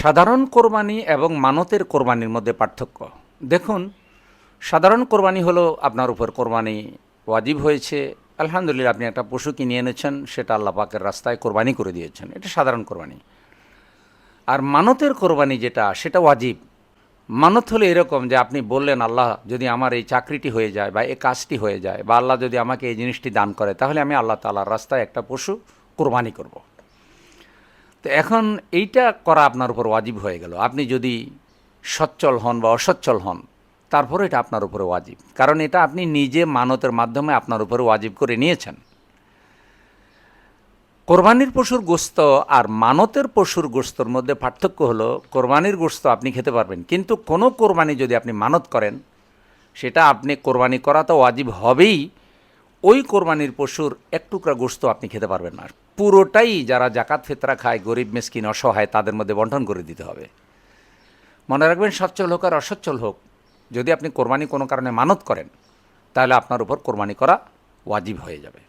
সাধারণ কোরবানি এবং মানতের কোরবানির মধ্যে পার্থক্য। দেখুন, সাধারণ কোরবানি হলো আপনার উপর কোরবানি ওয়াজিব হয়েছে, আলহামদুলিল্লাহ আপনি একটা পশু কিনে এনেছেন, সেটা আল্লাহ পাকের রাস্তায় কোরবানি করে দিয়েছেন, এটা সাধারণ কোরবানি। আর মানতের কোরবানি যেটা, সেটা ওয়াজিব। মানত হলো এরকম যে আপনি বললেন, আল্লাহ, যদি আমার এই চাকরিটি হয়ে যায় বা এই কাজটি হয়ে যায় বা আল্লাহ যদি আমাকে এই জিনিসটি দান করে, তাহলে আমি আল্লাহ তালার রাস্তায় একটা পশু কোরবানি করব। তো এখন এইটা করা আপনার উপর ওয়াজিব হয়ে গেল। আপনি যদি সচ্ছল হন বা অসচ্ছল হন তারপরে এটা আপনার উপরে ওয়াজিব। কারণ এটা আপনি নিজে মানতের মাধ্যমে আপনার উপরে ওয়াজিব করে নিয়েছেন। কোরবানির পশুর গোস্ত আর মানতের পশুর গোস্তর মধ্যে পার্থক্য হলো, কোরবানির গোস্ত আপনি খেতে পারবেন। কিন্তু কোনো কোরবানি যদি আপনি মানত করেন, সেটা আপনি কোরবানি করা তো ওয়াজিব হবেই। ওই কোরবানির পশুর এক টুকরা গোস্ত আপনি খেতে পারবেন না। পুরোটাই যারা জাকাত ফেতরা খায়, গরিব, মেসকিন, অসহায়, তাদের মধ্যে বন্টন করে দিতে হবে। মনে রাখবেন, সচ্ছল হোক আর অসচ্ছল হোক, যদি আপনি কোরবানি কোনো কারণে মানত করেন, তাহলে আপনার উপর কোরবানি করা ওয়াজিব হয়ে যাবে।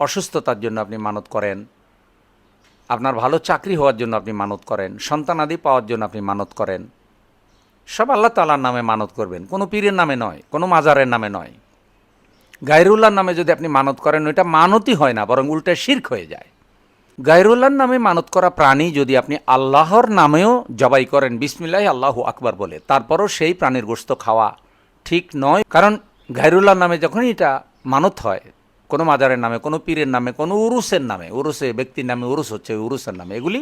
অসুস্থতার জন্য আপনি মানত করেন, আপনার ভালো চাকরি হওয়ার জন্য আপনি মানত করেন সন্তানাদি পাওয়ার জন্য আপনি মানত করেন, সব আল্লাহ তালার নামে মানত করবেন। কোনো পীরের নামে নয়, কোনো মাজারের নামে নয়। গায়রুল্লাহর নামে যদি আপনি মানত করেন, ওইটা মানতই হয় না, বরং উল্টা শির্ক হয়ে যায়। গায়রুল্লাহর নামে মানত করা প্রাণী যদি আপনি আল্লাহর নামেও জবাই করেন, বিসমিল্লাহ আল্লাহ আকবার বলে, তারপরও সেই প্রাণীর গোস্ত খাওয়া ঠিক নয়। কারণ গায়রুল্লাহর নামে যখন এটা মানত হয়, কোনো মাজারের নামে, কোনো পীরের নামে, কোনো উরুসের নামে, উরুসে ব্যক্তির নামে উরুস হচ্ছে উরুসের নামে, এগুলি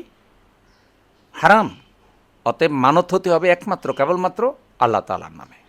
হারাম। অতএব মানত হতে হবে একমাত্র, কেবলমাত্র আল্লাহ তালার নামে।